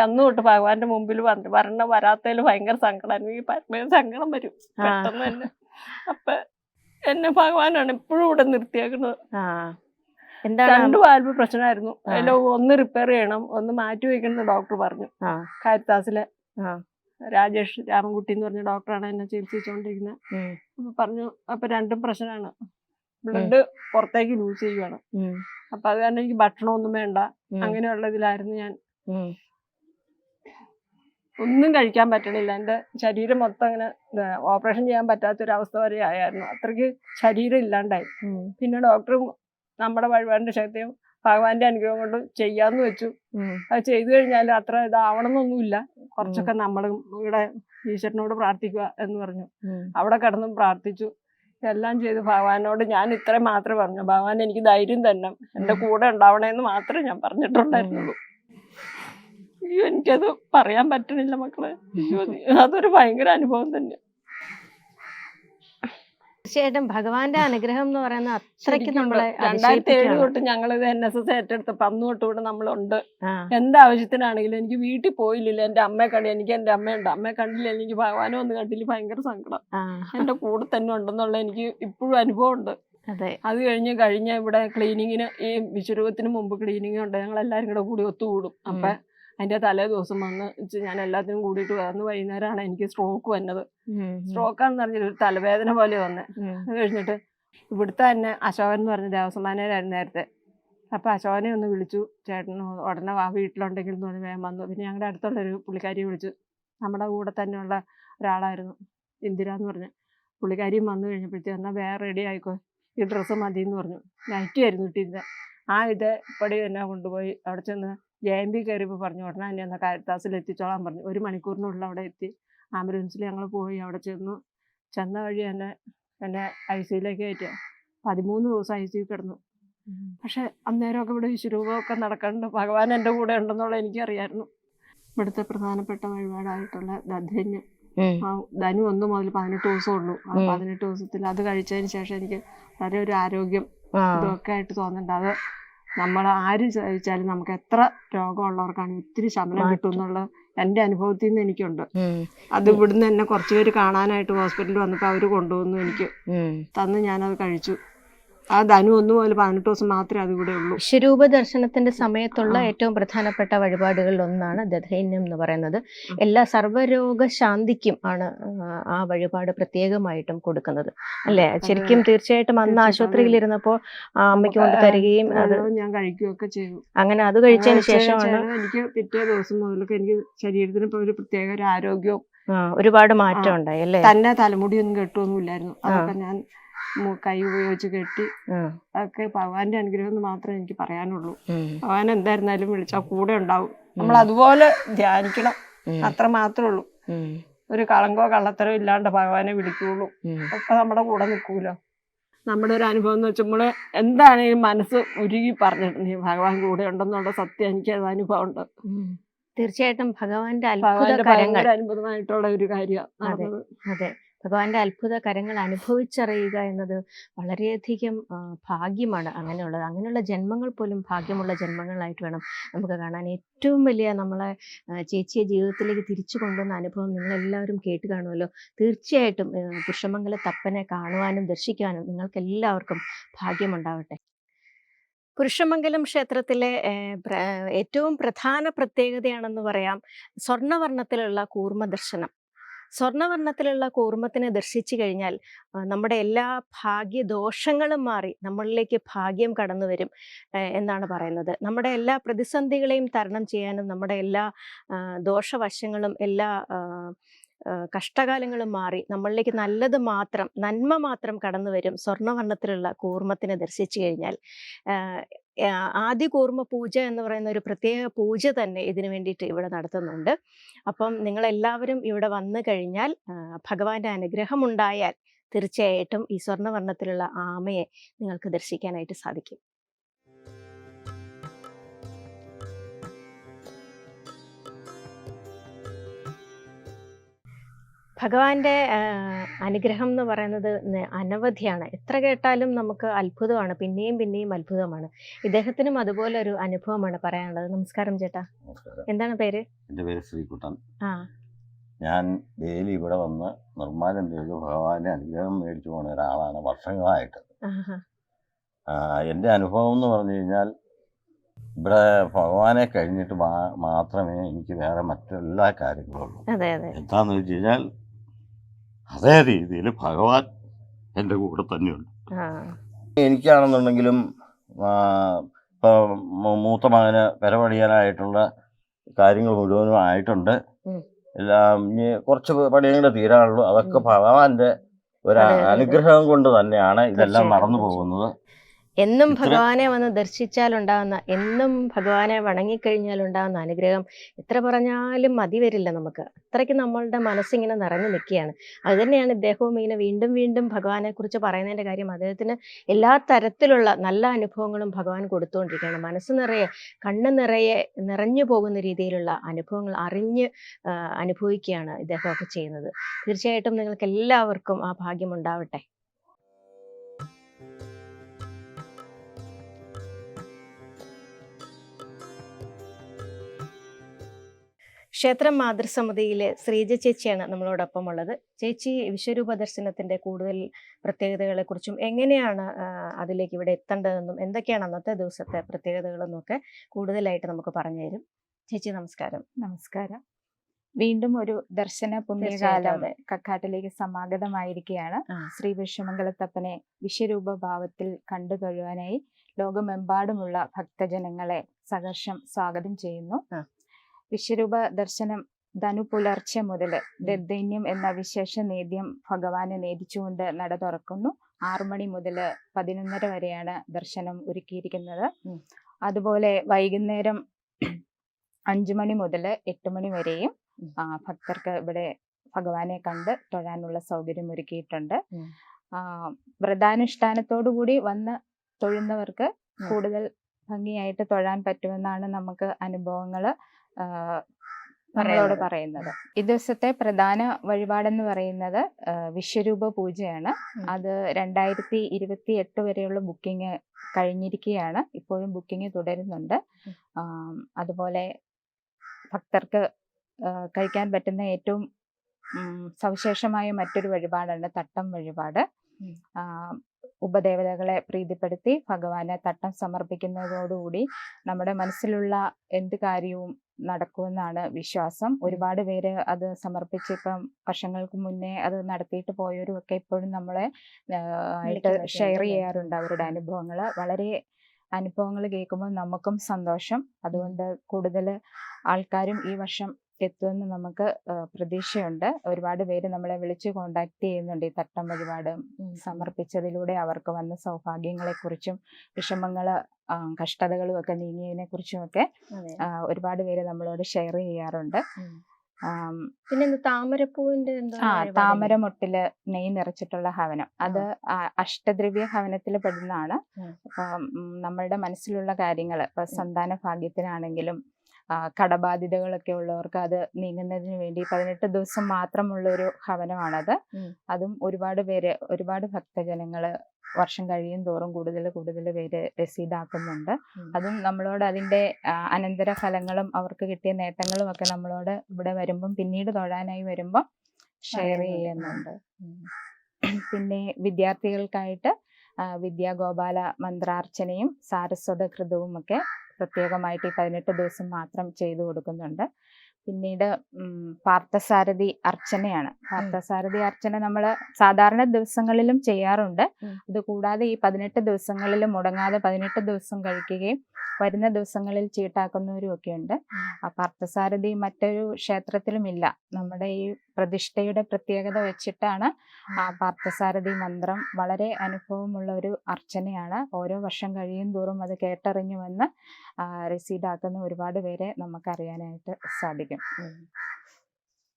അന്ന് തൊട്ട് ഭഗവാന്റെ മുമ്പിൽ വന്ന് വരണ വരാത്തതിൽ ഭയങ്കര സങ്കടം. ഈ പരമേ സങ്കടം വരും. പെട്ടെന്ന് തന്നെ. അപ്പൊ എന്നെ ഭഗവാനാണ് എപ്പോഴും ഇവിടെ നിർത്തിയേക്കുന്നത്. രണ്ട് വാൽവ് പ്രശ്നമായിരുന്നു. അതിലോ അതിൽ ഒന്ന് റിപ്പയർ ചെയ്യണം ഒന്ന് മാറ്റി വെക്കണം ഡോക്ടർ പറഞ്ഞു. കാരിത്താസിലെ രാജേഷ് രാമൻകുട്ടി എന്ന് പറഞ്ഞ ഡോക്ടറാണ് എന്നെ ചികിത്സിച്ചുകൊണ്ടിരിക്കുന്നത്. അപ്പൊ പറഞ്ഞു അപ്പൊ രണ്ടും പ്രശ്നമാണ്. ബ്ലഡ് പുറത്തേക്ക് ലൂസ് ചെയ്യുവാണ്. അപ്പൊ അത് കാരണം എനിക്ക് ഭക്ഷണമൊന്നും വേണ്ട. അങ്ങനെയുള്ള ഇതിലായിരുന്നു ഞാൻ. ഒന്നും കഴിക്കാൻ പറ്റണില്ല. എന്റെ ശരീരം മൊത്തം അങ്ങനെ ഓപ്പറേഷൻ ചെയ്യാൻ പറ്റാത്ത ഒരു അവസ്ഥ വരെ ആയായിരുന്നു. അത്രയ്ക്ക് ശരീരം ഇല്ലാണ്ടായി. പിന്നെ ഡോക്ടറും നമ്മുടെ വഴിപാടിന്റെ ശക്തിയും ഭഗവാന്റെ അനുഗ്രഹം കൊണ്ട് ചെയ്യാന്ന് വെച്ചു. അത് ചെയ്തു കഴിഞ്ഞാൽ അത്ര ഇതാവണമെന്നൊന്നുമില്ല. കുറച്ചൊക്കെ നമ്മളും ഇവിടെ ഈശ്വരനോട് പ്രാർത്ഥിക്കുക എന്ന് പറഞ്ഞു. അവിടെ കിടന്നും പ്രാർത്ഥിച്ചു. എല്ലാം ചെയ്ത്. ഭഗവാനോട് ഞാൻ ഇത്ര മാത്രം പറഞ്ഞു. ഭഗവാൻ എനിക്ക് ധൈര്യം തന്നെ എന്റെ കൂടെ ഉണ്ടാവണേന്ന് മാത്രമേ ഞാൻ പറഞ്ഞിട്ടുണ്ടായിരുന്നുള്ളൂ. എനിക്കത് പറയാൻ പറ്റണില്ല മക്കളെ. അതൊരു ഭയങ്കര അനുഭവം തന്നെ. തീർച്ചയായിട്ടും ഭഗവാന്റെ അനുഗ്രഹം എന്ന് പറയുന്നത് അത്രയ്ക്ക് നമ്മളെ രണ്ടായിരത്തി ഏഴ് തൊട്ട് ഞങ്ങൾ ഇത് എൻ എസ് എസ് ഏറ്റെടുത്ത് അന്ന് തൊട്ട് ഇവിടെ നമ്മളുണ്ട്. എന്താവശ്യത്തിനാണെങ്കിലും എനിക്ക് വീട്ടിൽ പോയില്ലില്ല. എന്റെ അമ്മയെ കണ്ടി എനിക്ക് എന്റെ അമ്മയുണ്ട്. അമ്മയെ കണ്ടില്ല എനിക്ക് ഭഗവാനും ഒന്ന് കണ്ടില്ല. ഭയങ്കര സങ്കടം. എന്റെ കൂടെ തന്നെ ഉണ്ടെന്നുള്ള എനിക്ക് ഇപ്പോഴും അനുഭവം ഉണ്ട് അതെ. അത് കഴിഞ്ഞ് കഴിഞ്ഞ ഇവിടെ ക്ലീനിങ്ങിന് ഈ വിശ്വരൂപത്തിന് മുമ്പ് ക്ലീനിങ് ഉണ്ട്. ഞങ്ങൾ എല്ലാവരും കൂടെ കൂടി ഒത്തുകൂടും. അപ്പൊ അതിന്റെ തലേ ദിവസം വന്ന് ഞാൻ എല്ലാത്തിനും കൂടിയിട്ട് വന്ന് വൈകുന്നേരമാണ് എനിക്ക് സ്ട്രോക്ക് വന്നത്. സ്ട്രോക്ക് ആണെന്ന് ഒരു തലവേദന പോലെ വന്നത് ഉം, അത് കഴിഞ്ഞിട്ട് ഇവിടുത്തെ തന്നെ അശോകൻ എന്ന് പറഞ്ഞ ദേവസ്വം മാനേജരായിരുന്നു നേരത്തെ. അപ്പോൾ അശോകനെ ഒന്ന് വിളിച്ചു. ചേട്ടൻ ഉടനെ വാ വീട്ടിലുണ്ടെങ്കിൽ എന്ന് പറഞ്ഞ് വേഗം വന്നു. പിന്നെ ഞങ്ങളുടെ അടുത്തുള്ളൊരു പുള്ളിക്കാരിയെ വിളിച്ചു. നമ്മുടെ കൂടെ തന്നെയുള്ള ഒരാളായിരുന്നു ഇന്ദിര എന്ന് പറഞ്ഞ്. പുള്ളിക്കാരിയും വന്നു കഴിഞ്ഞപ്പോഴത്തേക്ക് എന്നാൽ വേറെ റെഡി ആയിക്കോ. ഈ ഡ്രസ്സ് മതി എന്ന് പറഞ്ഞു. നൈറ്റി ആയിരുന്നു ഇട്ടിരുന്നത് ആ ഇത് പടി തന്നെ കൊണ്ടുപോയി അവിടെ ചെന്ന് ജെ എം ബി കയറിയപ്പോൾ പറഞ്ഞു ഉടനെ തന്നെ എന്നാൽ കാരിത്താസിൽ എത്തിച്ചോളാൻ പറഞ്ഞു. ഒരു മണിക്കൂറിനുള്ളിൽ അവിടെ എത്തി. ആംബുലൻസിൽ ഞങ്ങൾ പോയി. അവിടെ ചെന്നു. ചെന്ന വഴി തന്നെ എന്നെ ഐ സിയിലേക്ക് കയറ്റുക പതിമൂന്ന് ദിവസം ഐ സിയിൽ കിടന്നു. പക്ഷെ അന്നേരമൊക്കെ ഇവിടെ വിശ്വരൂപമൊക്കെ നടക്കുന്നുണ്ട്. ഭഗവാൻ എന്റെ കൂടെ ഉണ്ടെന്നുള്ള എനിക്കറിയായിരുന്നു. ഇവിടുത്തെ പ്രധാനപ്പെട്ട വഴിപാടായിട്ടുള്ള ദധന്യം ധനു ഒന്ന് മുതൽ പതിനെട്ട് ദിവസം ഉള്ളൂ. ആ. പതിനെട്ട് ദിവസത്തിൽ അത് കഴിച്ചതിന് ശേഷം എനിക്ക് വളരെ ഒരു ആരോഗ്യം ഇതൊക്കെ ആയിട്ട് തോന്നുന്നുണ്ട്. അത് നമ്മൾ ആര് ചോദിച്ചാലും നമുക്ക് എത്ര രോഗമുള്ളവർക്കാണ് ഒത്തിരി ശമനം മാറ്റം. കിട്ടും എന്നുള്ള എന്റെ അനുഭവത്തിൽ നിന്ന് എനിക്കുണ്ട് അത് ഇവിടുന്ന് എന്നെ കുറച്ച് പേര് കാണാനായിട്ട് ഹോസ്പിറ്റലിൽ വന്നപ്പോൾ അവർ കൊണ്ടുവന്നു എനിക്ക്. തന്ന് ഞാനത് കഴിച്ചു ആ ധനു ഒന്ന് മുതൽ പതിനെട്ട് ദിവസം മാത്രമേ ഉള്ളൂ. വിശ്വരൂപ ദർശനത്തിന്റെ സമയത്തുള്ള ഏറ്റവും പ്രധാനപ്പെട്ട വഴിപാടുകളിൽ ഒന്നാണ് ദധൈന്യം എന്ന് പറയുന്നത്. എല്ലാ സർവരോഗ ശാന്തിക്കും ആണ് ആ, വഴിപാട് പ്രത്യേകമായിട്ടും കൊടുക്കുന്നത്. അല്ലേ? ശരിക്കും തീർച്ചയായിട്ടും അന്ന് ആശുപത്രിയിൽ ഇരുന്നപ്പോൾ അമ്മയ്ക്ക് കൊണ്ട് തരികയും അത്. ഞാൻ കഴിക്കുകയൊക്കെ ചെയ്തു. അങ്ങനെ അത് കഴിച്ചതിന് ശേഷമാണ് എനിക്ക് പിറ്റേ ദിവസം മുതലൊക്കെ എനിക്ക് ശരീരത്തിന് ഒരു പ്രത്യേക ഒരു ആരോഗ്യവും ഒരുപാട് മാറ്റം ഉണ്ടായി അല്ലേ? തന്നെ തലമുടിയൊന്നും കെട്ടുമൊന്നുമില്ലായിരുന്നു അതൊക്കെ ഞാൻ കൈ ഉപയോഗിച്ച് കെട്ടി. ഒക്കെ അതൊക്കെ ഭഗവാന്റെ അനുഗ്രഹം എന്ന് മാത്രമേ എനിക്ക് പറയാനുള്ളൂ. ഭഗവാൻ എന്തായിരുന്നാലും വിളിച്ചാൽ കൂടെ ഉണ്ടാവും. നമ്മൾ അതുപോലെ ധ്യാനിക്കണം. അത്ര മാത്രമേ ഉള്ളൂ. ഒരു കളങ്കോ കള്ളത്തരോ ഇല്ലാണ്ട് ഭഗവാനെ വിളിക്കുള്ളൂ. അപ്പൊ നമ്മുടെ കൂടെ നിൽക്കൂലോ? നമ്മുടെ ഒരു അനുഭവം എന്ന് വെച്ചാൽ നമ്മൾ എന്താണെങ്കിലും മനസ്സ് ഉരുകി പറഞ്ഞിട്ടുണ്ട് ഭഗവാൻ കൂടെ ഉണ്ടെന്നുള്ള സത്യം എനിക്ക് അത് അനുഭവം ഉണ്ട്. തീർച്ചയായിട്ടും ഭഗവാന്റെ അത്ഭുത ഭഗവാന്റെ ഭയങ്കര അത്ഭുതമായിട്ടുള്ള ഒരു കാര്യമാണ് അതെ. ഭഗവാന്റെ അത്ഭുത കരങ്ങൾ അനുഭവിച്ചറിയുക എന്നത് വളരെയധികം ഭാഗ്യമാണ് അങ്ങനെയുള്ളത്. അങ്ങനെയുള്ള ജന്മങ്ങൾ പോലും ഭാഗ്യമുള്ള ജന്മങ്ങളായിട്ട് വേണം നമുക്ക് കാണാൻ. ഏറ്റവും വലിയ നമ്മളെ ചേച്ചിയെ ജീവിതത്തിലേക്ക് തിരിച്ചു കൊണ്ടുവന്ന അനുഭവം നിങ്ങളെല്ലാവരും കേട്ട് കാണുമല്ലോ. തീർച്ചയായിട്ടും പുഷമംഗല തപ്പനെ കാണുവാനും ദർശിക്കാനും നിങ്ങൾക്ക് എല്ലാവർക്കും ഭാഗ്യമുണ്ടാവട്ടെ. പുരുഷമംഗലം ക്ഷേത്രത്തിലെ ഏറ്റവും പ്രധാന പ്രത്യേകതയാണെന്ന് പറയാം സ്വർണവർണത്തിലുള്ള കൂർമ്മ ദർശനം സ്വർണവർണത്തിലുള്ള കൂർമ്മത്തിനെ ദർശിച്ചു കഴിഞ്ഞാൽ നമ്മുടെ എല്ലാ ഭാഗ്യദോഷങ്ങളും മാറി നമ്മളിലേക്ക് ഭാഗ്യം കടന്നു വരും എന്നാണ് പറയുന്നത്. നമ്മുടെ എല്ലാ പ്രതിസന്ധികളെയും തരണം ചെയ്യാനും നമ്മുടെ എല്ലാ ദോഷവശങ്ങളും എല്ലാ കഷ്ടകാലങ്ങളും മാറി നമ്മളിലേക്ക് നല്ലത് മാത്രം നന്മ മാത്രം കടന്നു വരും സ്വർണവർണത്തിലുള്ള കൂർമ്മത്തിനെ ദർശിച്ചു കഴിഞ്ഞാൽ. ആദ്യ കൂർമ്മ പൂജ എന്ന് പറയുന്ന ഒരു പ്രത്യേക പൂജ തന്നെ ഇതിനു വേണ്ടിയിട്ട് ഇവിടെ നടത്തുന്നുണ്ട്. അപ്പം നിങ്ങളെല്ലാവരും ഇവിടെ വന്നു കഴിഞ്ഞാൽ ഭഗവാന്റെ അനുഗ്രഹം ഉണ്ടായാൽ തീർച്ചയായിട്ടും ഈ സ്വർണവർണത്തിലുള്ള ആമയെ നിങ്ങൾക്ക് ദർശിക്കാനായിട്ട് സാധിക്കും. ഭഗവാന്റെ അനുഗ്രഹം എന്ന് പറയുന്നത് അനവധിയാണ്. എത്ര കേട്ടാലും നമുക്ക് അത്ഭുതമാണ്. പിന്നെയും പിന്നെയും അത്ഭുതമാണ്. ഇദ്ദേഹത്തിനും അതുപോലെ ഒരു അനുഭവമാണ് പറയാനുള്ളത്. നമസ്കാരം ചേട്ടാ. എന്താണ് പേര്? എന്റെ പേര് ശ്രീകുട്ടൻ. ആ. ഞാൻ ഡെയിലി ഇവിടെ വന്ന് നിർമ്മാലം ചെയ്ത് ഭഗവാന്റെ അനുഗ്രഹം മേടിച്ചു പോകുന്ന ഒരാളാണ് വർഷങ്ങളായിട്ട്. എന്റെ എന്റെ അനുഭവം എന്ന് പറഞ്ഞു കഴിഞ്ഞാൽ ഇവിടെ ഭഗവാനെ കഴിഞ്ഞിട്ട് മാത്രമേ എനിക്ക് വേറെ മറ്റെല്ലാ കാര്യങ്ങളുള്ളൂ എന്താന്ന് വെച്ച് കഴിഞ്ഞാൽ അതേ രീതിയിൽ ഭഗവാൻ എന്റെ കൂടെ തന്നെയുണ്ട്. എനിക്കാണെന്നുണ്ടെങ്കിലും ഇപ്പൊ മൂത്ത മകന് പെരപണിയാനായിട്ടുള്ള കാര്യങ്ങൾ മുഴുവനും ആയിട്ടുണ്ട്. എല്ലാം ഇനി കുറച്ച് പണിയും കൂടെ തീരാനുള്ളൂ. അതൊക്കെ. ഭഗവാന്റെ ഒരു. അനുഗ്രഹം കൊണ്ട് തന്നെയാണ് ഇതെല്ലാം നടന്നു പോകുന്നത്. എന്നും ഭഗവാനെ വന്ന് ദർശിച്ചാൽ ഉണ്ടാകുന്ന എന്നും ഭഗവാനെ വണങ്ങിക്കഴിഞ്ഞാൽ ഉണ്ടാകുന്ന അനുഗ്രഹം എത്ര പറഞ്ഞാലും മതി വരില്ല നമുക്ക്. അത്രയ്ക്ക് നമ്മളുടെ മനസ്സിങ്ങനെ നിറഞ്ഞു നിൽക്കുകയാണ്. അത് തന്നെയാണ് ഇദ്ദേഹവും ഇങ്ങനെ വീണ്ടും വീണ്ടും ഭഗവാനെ കുറിച്ച് പറയുന്നതിന്റെ കാര്യം. അദ്ദേഹത്തിന് എല്ലാ തരത്തിലുള്ള നല്ല അനുഭവങ്ങളും ഭഗവാൻ കൊടുത്തുകൊണ്ടിരിക്കുകയാണ്. മനസ്സ് നിറയെ കണ്ണ് നിറയെ നിറഞ്ഞു പോകുന്ന രീതിയിലുള്ള അനുഭവങ്ങൾ അറിഞ്ഞ് അനുഭവിക്കുകയാണ് ഇദ്ദേഹമൊക്കെ ചെയ്യുന്നത്. തീർച്ചയായിട്ടും നിങ്ങൾക്ക് എല്ലാവർക്കും ആ ഭാഗ്യം ഉണ്ടാവട്ടെ. ക്ഷേത്രം മാതൃസമിതിയിലെ ശ്രീജ ചേച്ചിയാണ് നമ്മളോടൊപ്പം ഉള്ളത് ചേച്ചി വിശ്വരൂപ ദർശനത്തിന്റെ കൂടുതൽ പ്രത്യേകതകളെ കുറിച്ചും എങ്ങനെയാണ് അതിലേക്ക് ഇവിടെ എത്തേണ്ടതെന്നും എന്തൊക്കെയാണ് അന്നത്തെ ദിവസത്തെ പ്രത്യേകതകളെന്നും ഒക്കെ കൂടുതലായിട്ട് നമുക്ക് പറഞ്ഞു തരും. ചേച്ചി നമസ്കാരം. നമസ്കാരം. വീണ്ടും ഒരു ദർശന പുണ്യകാലം. കക്കാട്ടിലേക്ക് സമാഗതമായിരിക്കുകയാണ്. ശ്രീ വിശ്വമംഗലത്തപ്പനെ വിശ്വരൂപ ഭാവത്തിൽ കണ്ടു കഴിയാനായി ലോകമെമ്പാടുമുള്ള ഭക്തജനങ്ങളെ സഹർഷം സ്വാഗതം ചെയ്യുന്നു. വിശ്വരൂപ ദർശനം ധനു പുലർച്ചെ മുതൽ ദൈന്യം എന്ന വിശേഷ നേദ്യം ഭഗവാനെ നേദിച്ചുകൊണ്ട് നട തുറക്കുന്നു. ആറു മണി മുതൽ പതിനൊന്നര വരെയാണ് ദർശനം ഒരുക്കിയിരിക്കുന്നത്. അതുപോലെ വൈകുന്നേരം അഞ്ചു മണി മുതൽ എട്ട് മണി വരെയും ഭക്തർക്ക് ഇവിടെ ഭഗവാനെ കണ്ട് തൊഴാനുള്ള സൗകര്യം ഒരുക്കിയിട്ടുണ്ട്. ആ, വ്രതാനുഷ്ഠാനത്തോടു കൂടി വന്ന് തൊഴുന്നവർക്ക് കൂടുതൽ ഭംഗിയായിട്ട് തൊഴാൻ പറ്റുമെന്നാണ് നമുക്ക് അനുഭവങ്ങൾ. ആ, നമ്മളോട് പറയുന്നത്. ഈ ദിവസത്തെ പ്രധാന വഴിപാടെന്ന് പറയുന്നത് വിശ്വരൂപ പൂജയാണ്. അത് രണ്ടായിരത്തി ഇരുപത്തി എട്ട് വരെയുള്ള ബുക്കിംഗ് കഴിഞ്ഞിരിക്കുകയാണ്. ഇപ്പോഴും ബുക്കിംഗ് തുടരുന്നുണ്ട്. അതുപോലെ ഭക്തർക്ക് കഴിക്കാൻ പറ്റുന്ന ഏറ്റവും സവിശേഷമായ മറ്റൊരു വഴിപാടാണ് തട്ടം വഴിപാട്. ഉപദേവതകളെ പ്രീതിപ്പെടുത്തി ഭഗവാനെ തട്ടം സമർപ്പിക്കുന്നതോടുകൂടി നമ്മുടെ മനസ്സിലുള്ള എന്ത് കാര്യവും നടക്കുമെന്നാണ് വിശ്വാസം. ഒരുപാട് പേര് അത് സമർപ്പിച്ച് ഇപ്പം വർഷങ്ങൾക്ക് മുന്നേ അത് നടത്തിയിട്ട് പോയവരും ഒക്കെ ഇപ്പോഴും നമ്മളെ ആയിട്ട് ഷെയർ? ചെയ്യാറുണ്ട് അവരുടെ അനുഭവങ്ങൾ വളരെ അനുഭവങ്ങൾ കേൾക്കുമ്പോൾ നമുക്കും സന്തോഷം. അതുകൊണ്ട് കൂടുതൽ ആൾക്കാരും ഈ വർഷം എത്തുമെന്ന് നമുക്ക് പ്രതീക്ഷയുണ്ട്. ഒരുപാട് പേര് നമ്മളെ വിളിച്ച് കോണ്ടാക്ട് ചെയ്യുന്നുണ്ട്. ഈ തട്ടം വഴിപാട് സമർപ്പിച്ചതിലൂടെ അവർക്ക് വന്ന സൗഭാഗ്യങ്ങളെക്കുറിച്ചും വിഷമങ്ങൾ കഷ്ടതകളും ഒക്കെ നീങ്ങിയതിനെ കുറിച്ചും ഒക്കെ ഒരുപാട് പേര് നമ്മളോട് ഷെയർ ചെയ്യാറുണ്ട്. പിന്നെ താമരപ്പൂവിന്റെ ആ? താമരമൊട്ടിൽ നെയ് നിറച്ചിട്ടുള്ള ഹവനം. അത് അഷ്ടദ്രവ്യ ഹവനത്തിൽ പെടുന്നതാണ്. നമ്മളുടെ മനസ്സിലുള്ള കാര്യങ്ങൾ ഇപ്പൊ സന്താന ഭാഗ്യത്തിനാണെങ്കിലും കടബാധ്യതകളൊക്കെ ഉള്ളവർക്ക് അത് നീങ്ങുന്നതിന് വേണ്ടി പതിനെട്ട് ദിവസം മാത്രമുള്ള ഒരു ഹവനമാണത് അതും ഒരുപാട് പേര് ഒരുപാട് ഭക്തജനങ്ങൾ വർഷം കഴിയും തോറും കൂടുതൽ കൂടുതൽ പേര് രസീതാക്കുന്നുണ്ട്. അതും നമ്മളോട് അതിന്റെ അനന്തര ഫലങ്ങളും അവർക്ക് കിട്ടിയ നേട്ടങ്ങളും ഒക്കെ നമ്മളോട് ഇവിടെ വരുമ്പം പിന്നീട് തൊഴാനായി വരുമ്പം ഷെയർ. ചെയ്യുന്നുണ്ട്. പിന്നെ വിദ്യാർത്ഥികൾക്കായിട്ട് വിദ്യാഗോപാല മന്ത്രാർച്ചനയും സാരസ്വത കൃതവും ഒക്കെ പ്രത്യേകമായിട്ട് ഈ പതിനെട്ട് ദിവസം മാത്രം ചെയ്തു കൊടുക്കുന്നുണ്ട്. പിന്നീട് പാർത്ഥസാരഥി അർച്ചനയാണ്. പാർത്ഥസാരഥി അർച്ചന നമ്മൾ സാധാരണ ദിവസങ്ങളിലും ചെയ്യാറുണ്ട്. അതുകൂടാതെ കൂടാതെ ഈ പതിനെട്ട് ദിവസങ്ങളിലും മുടങ്ങാതെ പതിനെട്ട് ദിവസം കഴിക്കുകയും വരുന്ന ദിവസങ്ങളിൽ ചീട്ടാക്കുന്നവരും ഒക്കെ ഉണ്ട് ആ പാർത്ഥസാരഥി മറ്റൊരു ക്ഷേത്രത്തിലും ഇല്ല നമ്മുടെ ഈ പ്രതിഷ്ഠയുടെ പ്രത്യേകത വെച്ചിട്ടാണ് ആ പാർത്ഥസാരഥി മന്ത്രം വളരെ അനുഭവമുള്ള ഒരു അർച്ചനയാണ്. ഓരോ വർഷം കഴിയും തോറും അത് കേട്ടറിഞ്ഞു വന്ന് റിസീഡാക്കുന്ന ഒരുപാട് പേരെ നമുക്കറിയാനായിട്ട് സാധിക്കും.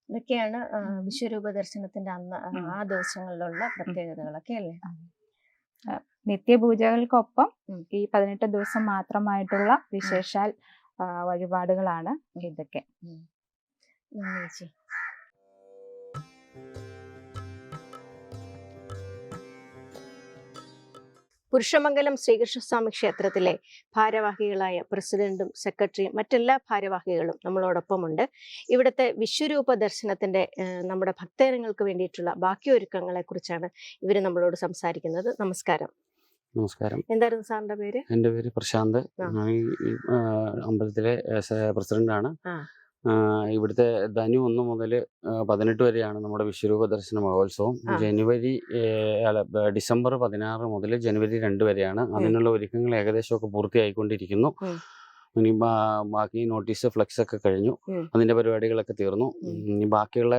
ഇതൊക്കെയാണ് വിശ്വരൂപ ദർശനത്തിന്റെ അന്ന്. ആ ദിവസങ്ങളിലുള്ള പ്രത്യേകതകളൊക്കെ അല്ലേ? നിത്യപൂജകൾക്കൊപ്പം ഈ പതിനെട്ട് ദിവസം മാത്രമായിട്ടുള്ള വിശേഷാൽ വഴിപാടുകളാണ് ഇതൊക്കെ. പുരുഷമംഗലം ശ്രീകൃഷ്ണസ്വാമി ക്ഷേത്രത്തിലെ ഭാരവാഹികളായ പ്രസിഡന്റും സെക്രട്ടറിയും മറ്റെല്ലാ ഭാരവാഹികളും നമ്മളോടൊപ്പമുണ്ട്. ഇവിടുത്തെ വിശ്വരൂപ ദർശനത്തിന്റെ നമ്മുടെ ഭക്തജനങ്ങൾക്ക് വേണ്ടിയിട്ടുള്ള ബാക്കി ഒരുക്കങ്ങളെ കുറിച്ചാണ് ഇവർ നമ്മളോട് സംസാരിക്കുന്നത്. നമസ്കാരം. നമസ്കാരം. എന്തായിരുന്നു സാറിന്റെ പേര്? എന്റെ പേര് പ്രശാന്ത്. ഞാൻ അമ്പലത്തിലെ പ്രസിഡന്റാണ്. ഇവിടുത്തെ ധനു ഒന്ന് മുതൽ പതിനെട്ട് വരെയാണ് നമ്മുടെ വിശ്വരൂപ ദർശന മഹോത്സവം. ജനുവരി അല്ല ഡിസംബർ പതിനാറ് മുതൽ ജനുവരി രണ്ട് വരെയാണ്. അതിനുള്ള ഒരുക്കങ്ങൾ ഏകദേശമൊക്കെ പൂർത്തിയായിക്കൊണ്ടിരിക്കുന്നു. ഇനി ബാക്കി നോട്ടീസ് ഫ്ലെക്സ് ഒക്കെ കഴിഞ്ഞു അതിന്റെ പരിപാടികളൊക്കെ തീർന്നു. ഇനി ബാക്കിയുള്ള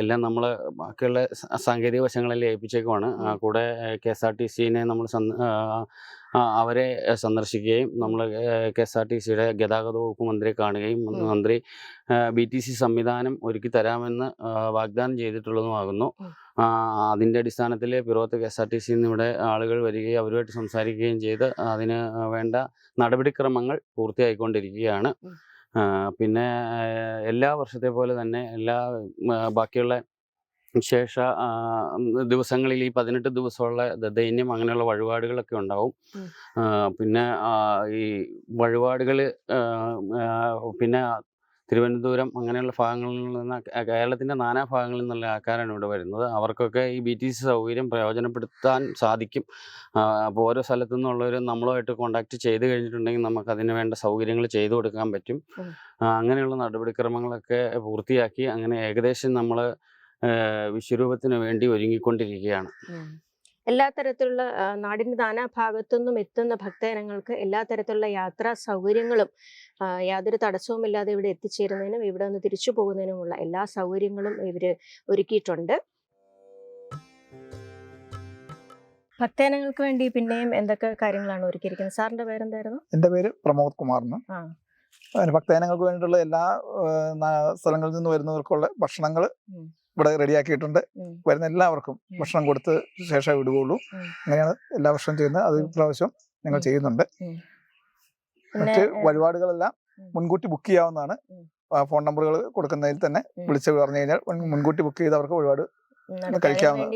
എല്ലാം നമ്മൾ ബാക്കിയുള്ള സാങ്കേതിക വശങ്ങളെല്ലാം ഏൽപ്പിച്ചേക്കുവാണ്. കൂടെ കെ എസ് ആർ ടി സിനെ നമ്മൾ അവരെ സന്ദർശിക്കുകയും നമ്മൾ കെ എസ് ആർ ടി സിയുടെ ഗതാഗത വകുപ്പ് മന്ത്രിയെ കാണുകയും. മന്ത്രി ബി ടി സി സംവിധാനം ഒരുക്കി തരാമെന്ന് വാഗ്ദാനം ചെയ്തിട്ടുള്ളതുമാകുന്നു അതിന്റെ അടിസ്ഥാനത്തിൽ പിറവത്ത് കെ എസ് ആർ ടി സിയിൽ നിന്ന് ഇവിടെ ആളുകൾ വരികയും അവരുമായിട്ട് സംസാരിക്കുകയും ചെയ്ത് അതിന് വേണ്ട നടപടിക്രമങ്ങൾ പൂർത്തിയായിക്കൊണ്ടിരിക്കുകയാണ്. പിന്നെ എല്ലാ വർഷത്തെ പോലെ തന്നെ എല്ലാ ബാക്കിയുള്ള ശേഷ ദിവസങ്ങളിൽ ഈ പതിനെട്ട് ദിവസമുള്ള ദൈന്യം അങ്ങനെയുള്ള വഴിപാടുകളൊക്കെ ഉണ്ടാവും. പിന്നെ ഈ വഴിപാടുകൾ പിന്നെ തിരുവനന്തപുരം അങ്ങനെയുള്ള ഭാഗങ്ങളിൽ നിന്ന് കേരളത്തിന്റെ നാനാ ഭാഗങ്ങളിൽ നിന്നുള്ള ആൾക്കാരാണ് ഇവിടെ വരുന്നത്. അവർക്കൊക്കെ ഈ ബി ടി സി സൗകര്യം പ്രയോജനപ്പെടുത്താൻ സാധിക്കും. അപ്പോൾ ഓരോ സ്ഥലത്തു നിന്നുള്ളവർ നമ്മളുമായിട്ട് കോണ്ടാക്ട് ചെയ്ത് കഴിഞ്ഞിട്ടുണ്ടെങ്കിൽ നമുക്ക് അതിന് വേണ്ട സൗകര്യങ്ങൾ ചെയ്തു കൊടുക്കാൻ പറ്റും. അങ്ങനെയുള്ള നടപടിക്രമങ്ങളൊക്കെ പൂർത്തിയാക്കി അങ്ങനെ ഏകദേശം നമ്മൾ വിശ്വരൂപത്തിന് വേണ്ടി ഒരുങ്ങിക്കൊണ്ടിരിക്കുകയാണ്. എല്ലാ തരത്തിലുള്ള ആ, നാടിന്റെ നാനാഭാഗത്തുനിന്നും എത്തുന്ന ഭക്തജനങ്ങൾക്ക് എല്ലാ തരത്തിലുള്ള യാത്രാ സൗകര്യങ്ങളും യാതൊരു തടസ്സവുമില്ലാതെ ഇവിടെ എത്തിച്ചേരുന്നതിനും ഇവിടെ നിന്ന് തിരിച്ചു പോകുന്നതിനുമുള്ള എല്ലാ സൗകര്യങ്ങളും ഇവർ ഒരുക്കിയിട്ടുണ്ട്. ഭക്തജനങ്ങൾക്ക് വേണ്ടി പിന്നെയും എന്തൊക്കെ കാര്യങ്ങളാണ് ഒരുക്കിയിരിക്കുന്നത്? സാറിന്റെ പേരെന്തായിരുന്നു? എന്റെ പേര് പ്രമോദ് കുമാറിന്. അതിന് ഭക്തജനങ്ങൾക്ക് വേണ്ടിയിട്ടുള്ള എല്ലാ സ്ഥലങ്ങളിൽ നിന്ന് വരുന്നവർക്കുള്ള ഭക്ഷണങ്ങൾ. ഇവിടെ റെഡിയാക്കിയിട്ടുണ്ട്. വരുന്ന എല്ലാവർക്കും ഭക്ഷണം കൊടുത്ത് ശേഷം വിടുകയുള്ളൂ. അങ്ങനെയാണ് എല്ലാ വർഷവും ചെയ്യുന്നത്. അത് പ്രാവശ്യം ഇപ്രാവശ്യം ഞങ്ങൾ ചെയ്യുന്നുണ്ട്. മറ്റ് വഴിപാടുകളെല്ലാം മുൻകൂട്ടി ബുക്ക് ചെയ്യാവുന്നതാണ്. ഫോൺ നമ്പറുകൾ കൊടുക്കുന്നതിൽ തന്നെ. വിളിച്ച് പറഞ്ഞു കഴിഞ്ഞാൽ മുൻകൂട്ടി ബുക്ക് ചെയ്ത് അവർക്ക് ഒരുപാട് കഴിക്കാവുന്ന-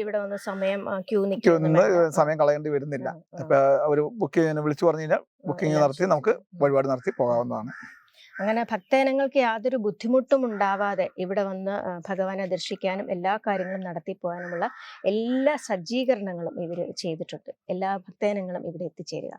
സമയം സമയം കളയേണ്ടി വരുന്നില്ല. അപ്പൊ അവർ ബുക്ക് വിളിച്ചു പറഞ്ഞു കഴിഞ്ഞാൽ ബുക്കിംഗ് നടത്തി നമുക്ക് വഴിപാട് നടത്തി പോകാവുന്നതാണ്. അങ്ങനെ ഭക്തജനങ്ങൾക്ക് യാതൊരു ബുദ്ധിമുട്ടും ഉണ്ടാവാതെ ഇവിടെ വന്ന് ഭഗവാനെ ദർശിക്കാനും എല്ലാ കാര്യങ്ങളും നടത്തി പോകാനുമുള്ള എല്ലാ സജ്ജീകരണങ്ങളും ഇവർ ചെയ്തിട്ടുണ്ട്. എല്ലാ ഭക്തജനങ്ങളും ഇവിടെ എത്തിച്ചേരുക.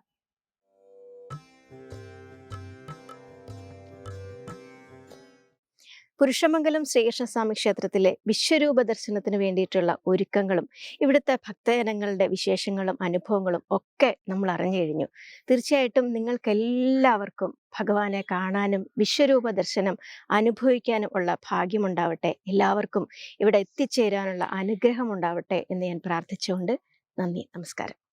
പുരുഷമംഗലം ശ്രീകൃഷ്ണസ്വാമി ക്ഷേത്രത്തിലെ വിശ്വരൂപ ദർശനത്തിന് വേണ്ടിയിട്ടുള്ള ഒരുക്കങ്ങളും ഇവിടുത്തെ ഭക്തജനങ്ങളുടെ വിശേഷങ്ങളും അനുഭവങ്ങളും ഒക്കെ നമ്മൾ അറിഞ്ഞു കഴിഞ്ഞു തീർച്ചയായിട്ടും നിങ്ങൾക്കെല്ലാവർക്കും ഭഗവാനെ കാണാനും വിശ്വരൂപ ദർശനം അനുഭവിക്കാനും ഉള്ള ഭാഗ്യമുണ്ടാവട്ടെ. എല്ലാവർക്കും ഇവിടെ എത്തിച്ചേരാനുള്ള അനുഗ്രഹം ഉണ്ടാവട്ടെ എന്ന് ഞാൻ പ്രാർത്ഥിച്ചുകൊണ്ട് നന്ദി നമസ്കാരം.